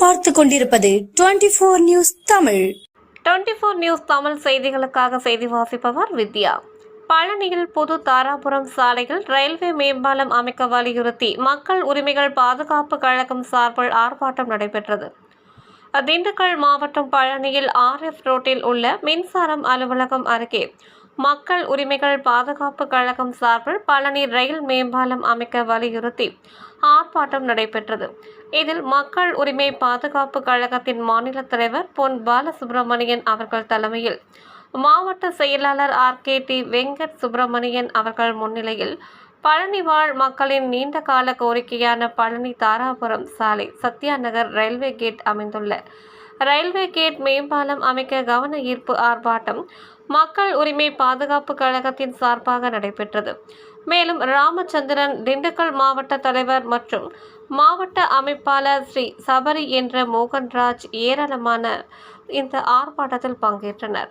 பார்த்து கொண்டிருப்பது twenty four news Tamil. Twenty four news Tamil செய்திகளுக்காக செய்தி வாசிப்பவர் வித்யா. பழனியில் புது தாராபுரம் சாலையில் ரயில்வே மேம்பாலம் அமைக்க வலியுறுத்தி மக்கள் உரிமைகள் பாதுகாப்பு கழகம் சார்பில் ஆர்ப்பாட்டம் நடைபெற்றது. திண்டுக்கல் மாவட்டம் பழனியில் ஆர்எஃப் ரோட்டில் உள்ள மின்சாரம் அலுவலகம் அருகே மக்கள் உரிமைகள் பாதுகாப்பு கழகம் சார்பில் பழனி ரயில் மேம்பாலம் அமைக்க வலியுறுத்தி ஆர்ப்பாட்டம் நடைபெற்றது. இதில் மக்கள் உரிமை பாதுகாப்பு கழகத்தின் மாநில தலைவர் பொன் பாலசுப்ரமணியன் அவர்கள் தலைமையில் மாவட்ட செயலாளர் R K D Venkat Subramanian அவர்கள் முன்னிலையில் பழனி வாழ் மக்களின் நீண்ட கால கோரிக்கையான பழனி தாராபுரம் சாலை சத்யா நகர் ரயில்வே கேட் அமைந்துள்ள. ரயில்வே கேட் மேம்பாலம் அமைக்க கவன ஈர்ப்பு ஆர்ப்பாட்டம் மக்கள் உரிமை பாதுகாப்பு கழகத்தின் சார்பாக நடைபெற்றது. மேலும் ராமச்சந்திரன் திண்டுக்கல் மாவட்ட தலைவர் மற்றும் மாவட்ட அமைப்பாளர் ஸ்ரீ சபரி என்ற மோகன்ராஜ் ஏராளமான இந்த ஆர்ப்பாட்டத்தில் பங்கேற்றனர்.